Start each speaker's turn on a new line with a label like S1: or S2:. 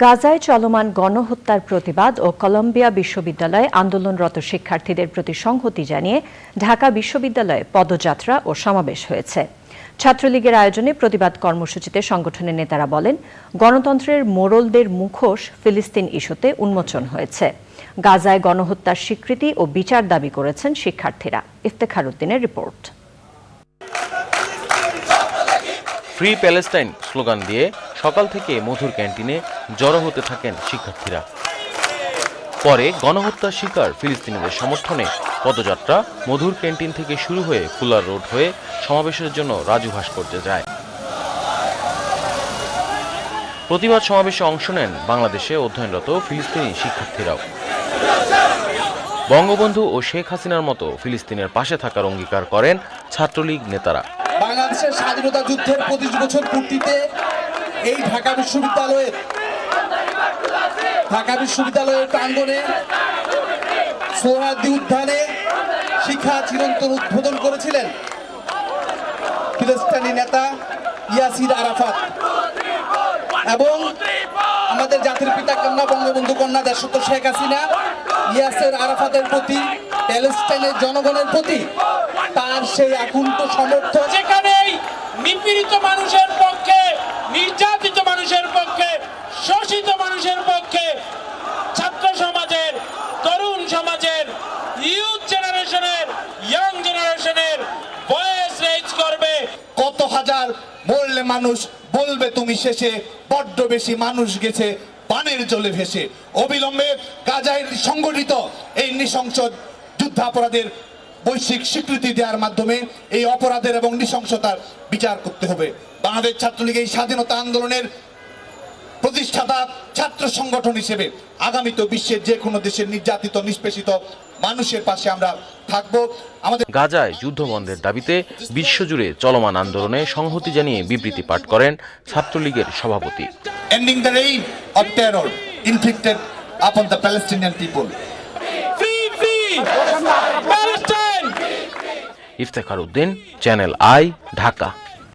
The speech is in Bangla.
S1: গাজায় চলমান গণহত্যার প্রতিবাদ ও কলম্বিয়া বিশ্ববিদ্যালয়ে আন্দোলনরত শিক্ষার্থীদের প্রতি সংহতি জানিয়ে ঢাকা বিশ্ববিদ্যালয়ে পদযাত্রা ও সমাবেশ হয়েছে। ছাত্রলীগের আয়োজনে প্রতিবাদ কর্মসূচিতে সংগঠনের নেতারা বলেন, গণতন্ত্রের মোড়লদের মুখোশ ফিলিস্তিন ইস্যুতে উন্মোচন হয়েছে। গাজায় গণহত্যার স্বীকৃতি ও বিচার দাবি করেছেন শিক্ষার্থীরা। ইফতেখার উদ্দিনের রিপোর্ট।
S2: ফ্রি প্যালেস্টাইন স্লোগান দিয়ে সকাল থেকে মধুর ক্যান্টিনে জড়ো হতে থাকেন শিক্ষার্থীরা। পরে গণহত্যার শিকার ফিলিস্তিনিদের সমর্থনে পদযাত্রা মধুর ক্যান্টিন থেকে শুরু হয়ে ফুলার রোড হয়ে সমাবেশের জন্য রাজু ভাস্কর্যে যায়। প্রতিবাদ সমাবেশে অংশ নেন বাংলাদেশে অধ্যয়নরত ফিলিস্তিনি শিক্ষার্থীরাও। বঙ্গবন্ধু ও শেখ হাসিনার মতো ফিলিস্তিনের পাশে থাকার অঙ্গীকার করেন ছাত্রলীগ নেতারা।
S3: বাংলাদেশের স্বাধীনতা যুদ্ধের পঁচিশ বছর পূর্তিতে এই ঢাকা বিশ্ববিদ্যালয়ের ঢাকা বিশ্ববিদ্যালয়ের প্রাঙ্গণে সোহরাদি উদ্যানে শিক্ষা চিরন্তন উদ্বোধন করেছিলেন ফিলিস্তিনি নেতা ইয়াসির আরাফাত। এবং আমাদের জাতির পিতা কন্যা বঙ্গবন্ধু কন্যা দেশত শেখ হাসিনা, ইয়াসের আরাফাতের প্রতি, প্যালেস্টাইনের জনগণের প্রতি তার সেই আকুণ্ঠ সমর্থন।
S4: যেখানেই নিপীড়িত মানুষের পক্ষে নির্যাতিত মানুষের পক্ষে শোষিত মানুষের পক্ষে ছাত্র সমাজের তরুণ সমাজের ইউথ জেনারেশনের ইয়াং জেনারেশনের ভয়েস রেজ করবে।
S3: কত হাজার বললে মানুষ বলবে তুমি শেষে, বড্ড বেশি মানুষ গেছে পানের জলে ভেসে। অবিলম্বে গাজায় সংগঠিত এই নৃশংস যুদ্ধাপরাধের বৈশ্বিক স্বীকৃতি দেওয়ার মাধ্যমে এই অপরাধের এবং নৃশংসতার বিচার করতে হবে। বাংলাদেশ ছাত্রলীগ এই স্বাধীনতা আন্দোলনের প্রতিষ্ঠাতা ছাত্র সংগঠন হিসেবে আগামীতে বিশ্বের যে কোনো দেশের নির্যাতিত, নিষ্পেষিত মানুষের পাশে আমরা থাকব। আমাদের
S2: গাজায় যুদ্ধবন্ধের দাবিতে বিশ্বজুড়ে চলমান আন্দোলনে সংহতি জানিয়ে বিবৃতি পাঠ করেন ছাত্রলীগের সভাপতি।
S3: Of terror inflicted upon the Palestinian people.
S4: Free free Palestine
S2: Iftekhar Uddin channel I Dhaka